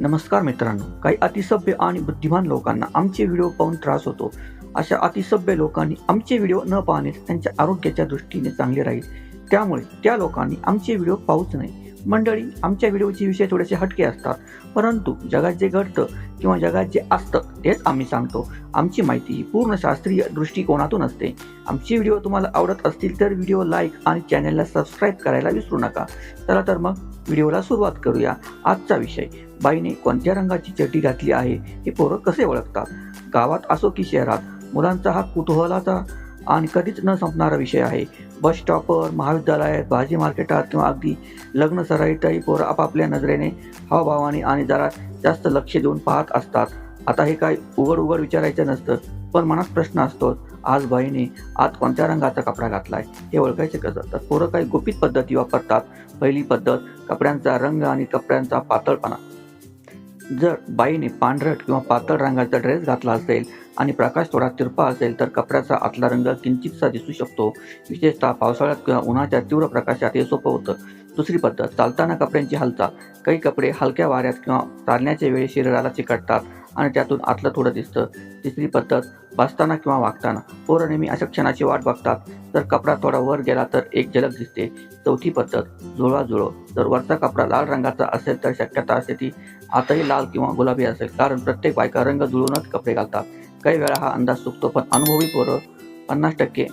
नमस्कार मित्रांनो. काही अतिसभ्य आणि बुद्धिमान लोकांना आमचे व्हिडिओ पाहून त्रास होतो. अशा अतिसभ्य लोकांनी आमचे व्हिडिओ न पाहणे त्यांच्या आरोग्याच्या दृष्टीने चांगले राहील. त्यामुळे त्या लोकांनी आमचे व्हिडिओ पाहूच नाही. मंडळी आमच्या व्हिडिओचे विषय थोडेसे हटके असतात. परंतु जगात जे घडतं किंवा जगात जे असतं तेच आम्ही सांगतो. आमची माहिती ही पूर्ण शास्त्रीय दृष्टिकोनातून असते. आमचे व्हिडिओ तुम्हाला आवडत असतील तर व्हिडिओ लाईक आणि चॅनलला सबस्क्राईब करायला विसरू नका. चला तर मग व्हिडिओला सुरुवात करूया. आजचा विषय बाईने कोणत्या रंगाची चटी घातली आहे? हे पोरं कसे ओळखतात? गावात असो की शहरात मुलांचा हा कुतूहलाचा आणि कधीच न संपणारा विषय आहे. बस स्टॉपवर महाविद्यालयात भाजी मार्केटात किंवा अगदी लग्न सराईतही पोरं आपापल्या नजरेने हावभावाने आणि जरा जास्त लक्ष देऊन पाहत असतात. आता हे काय उघड उघड विचारायचं नसतं. पण मनात प्रश्न असतो आज बाईने आज कोणत्या रंगाचा कपडा घातलाय? हे ओळखायचे कसं? तर पोरं काही गुपित पद्धती वापरतात. पहिली पद्धत कपड्यांचा रंग आणि कपड्यांचा पातळपणा. जर बाईने पांढरट किंवा पातळ रंगाचा ड्रेस घातला असेल आणि प्रकाश थोडा तिरपा असेल तर कपड्याचा आतला रंग किंचितसा दिसू शकतो. विशेषतः पावसाळ्यात किंवा उन्हाच्या तीव्र प्रकाशात हे सोपं होतं. दुसरी पद्धत चालताना कपड्यांची हालचाल. काही कपडे हलक्या वाऱ्यात किंवा चालण्याच्या वेळी शरीराला चिकटतात. आणि त्यातून आतलं थोडं दिसतं. तिसरी पद्धत बसताना किंवा वागताना. पोरं नेहमी अशा क्षणाची वाट बघतात. जर कपडा थोडा वर गेला तर एक झलक दिसते. चौथी पद्धत जुळवाजुळव जर वरचा कपडा लाल रंगाचा असेल तर शक्यता असते ती आताही लाल किंवा गुलाबी असेल. कारण प्रत्येक बायका रंग जुळूनच कपडे घालतात. काही वेळा हा अंदाज चुकतो पण अनुभवी पोरं पन्नास टक्के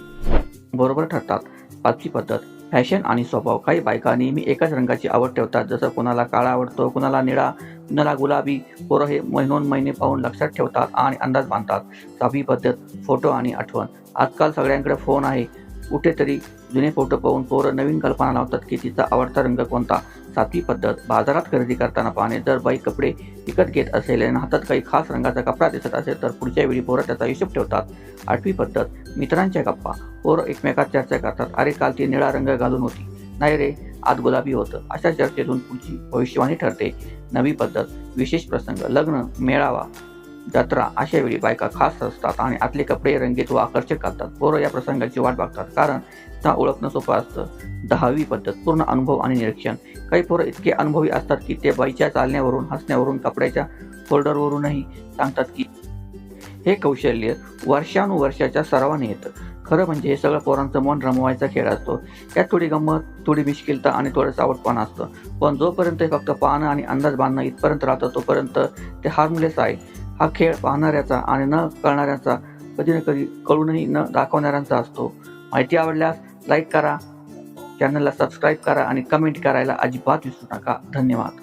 बरोबर ठरतात. पाचवी पद्धत फॅशन आणि स्वभाव. काही बायका नेहमी एकाच रंगाची आवड ठेवतात. जसं कोणाला काळा आवडतो कुणाला निळा कुणाला गुलाबी पोरं हे महिनोन महिने पाहून लक्षात ठेवतात आणि अंदाज बांधतात. सहावी पद्धत फोटो आणि आठवण. आजकाल सगळ्यांकडे फोन आहे. कुठेतरी जुने फोटो पाहून पोरं नवीन कल्पना लावतात की तिचा आवडता रंग कोणता. सातवी पद्धत बाजारात खरेदी करताना पाहणे जर बाई कपडे विकत घेत असेल आणि हातात काही खास रंगाचा कपडा दिसत असेल तर पुढच्या वेळी पोरं त्याचा हिशोब ठेवतात. आठवी पद्धत मित्रांच्या गप्पा. पोरं एकमेकात चर्चा करतात. अरे काल ती निळा रंग घालून होती. नाही रे आज गुलाबी होतं. अशा चर्चेतून पुढची भविष्यवाणी ठरते. नवी पद्धत विशेष प्रसंग लग्न मेळावा. जत्रा अशा वेळी बायका खास असतात आणि आतले कपडे रंगीत व आकर्षक घालतात. पोरं या प्रसंगाची वाट बघतात कारण त्या ओळखणं सोपं असतं. दहावी पद्धत पूर्ण अनुभव आणि निरीक्षण. काही पोरं इतके अनुभवी असतात की ते बाईच्या चालण्यावरून हसण्यावरून कपड्याच्या फोल्डरवरूनही सांगतात की हे कौशल्य वर्षानुवर्षाच्या सरावाने येतं. खरं म्हणजे हे सगळं पोरांचं मन रमवायचा खेळ असतो. त्यात थोडी गंमत थोडी मिश्किलता आणि थोडं सावटपणा असतं. पण जोपर्यंत हे फक्त पाहणं आणि अंदाज बांधणं इथपर्यंत राहतं तोपर्यंत ते हार्मलेस आहे. हा खेळ पाहणाऱ्याचा आणि न कळणाऱ्याचा कधी ना कधी कळूनही न दाखवणाऱ्यांचा असतो. माहिती आवडल्यास लाईक करा चॅनलला सबस्क्राईब करा आणि कमेंट करायला अजिबात विसरू नका. धन्यवाद.